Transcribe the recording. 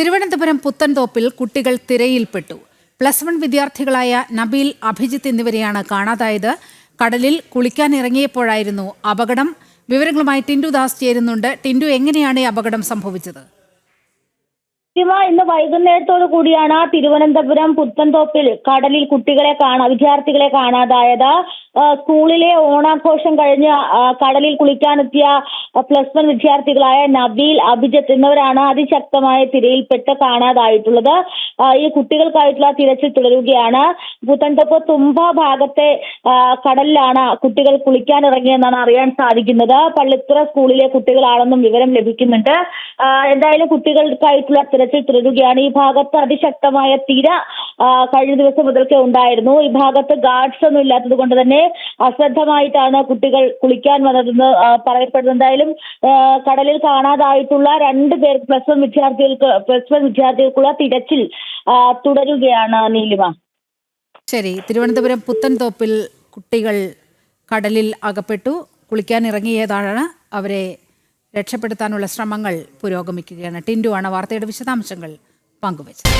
തിരുവനന്തപുരം പുത്തൻതോപ്പിൽ കുട്ടികൾ തിരയിൽപ്പെട്ടു. പ്ലസ് വൺ വിദ്യാർത്ഥികളായ നബീൽ അഭിജിത്ത് എന്നിവരെയാണ് കാണാതായത്. കടലിൽ കുളിക്കാൻ ഇറങ്ങിയപ്പോഴായിരുന്നു അപകടം. വിവരങ്ങളുമായി ടിൻഡു ദാസ് ചേരുന്നുണ്ട്. ടിൻഡു എങ്ങനെയാണ് ഈ അപകടം സംഭവിച്ചത്? ശിവ ഇന്ന് വൈകുന്നേരത്തോടു കൂടിയാണ് തിരുവനന്തപുരം പുത്തൻതോപ്പിൽ കടലിൽ കുട്ടികളെ കാണാ വിദ്യാർത്ഥികളെ കാണാതായത്. സ്കൂളിലെ ഓണാഘോഷം കഴിഞ്ഞ് കടലിൽ കുളിക്കാനെത്തിയ പ്ലസ് വൺ വിദ്യാർത്ഥികളായ നബീൽ അഭിജിത്ത് എന്നിവരാണ് അതിശക്തമായ തിരയിൽപ്പെട്ട് കാണാതായിട്ടുള്ളത്. ഈ കുട്ടികൾക്കായിട്ടുള്ള തിരച്ചിൽ തുടരുകയാണ്. പുത്തൻതോപ്പ് തുമ്പ ഭാഗത്തെ കടലിലാണ് കുട്ടികൾ കുളിക്കാൻ ഇറങ്ങിയെന്നാണ് അറിയാൻ സാധിക്കുന്നത്. പള്ളിത്തുറ സ്കൂളിലെ കുട്ടികളാണെന്നും വിവരം ലഭിക്കുന്നുണ്ട്. എന്തായാലും കുട്ടികൾക്കായിട്ടുള്ള തിരച്ചിൽ തുടരുകയാണ്. ഈ ഭാഗത്ത് അതിശക്തമായ തിര കഴിഞ്ഞ ദിവസം മുതൽക്കേ ഉണ്ടായിരുന്നു. ഈ ഭാഗത്ത് ഗാർഡ്സ് ഒന്നും ഇല്ലാത്തത് കൊണ്ട് തന്നെ അശ്രദ്ധമായിട്ടാണ് കുട്ടികൾ കുളിക്കാൻ വന്നതെന്ന് പറയപ്പെടുന്നു എന്തായാലും കടലിൽ കാണാതായിട്ടുള്ള രണ്ട് പേർ പ്ലസ് വൺ വിദ്യാർത്ഥികൾക്ക് പ്ലസ് വൺ വിദ്യാർത്ഥികൾക്കുള്ള തിരച്ചിൽ തുടരുകയാണ് നീലിമ. ശരി. തിരുവനന്തപുരം പുത്തൻതോപ്പിൽ കുട്ടികൾ കടലിൽ അകപ്പെട്ടു. കുളിക്കാൻ ഇറങ്ങിയതാണ്. അവരെ രക്ഷപ്പെടുത്താനുള്ള ശ്രമങ്ങൾ പുരോഗമിക്കുകയാണ്. ടിൻഡു ആണ് വാർത്തയുടെ വിശദാംശങ്ങൾ. പങ്കുവച്ചത്.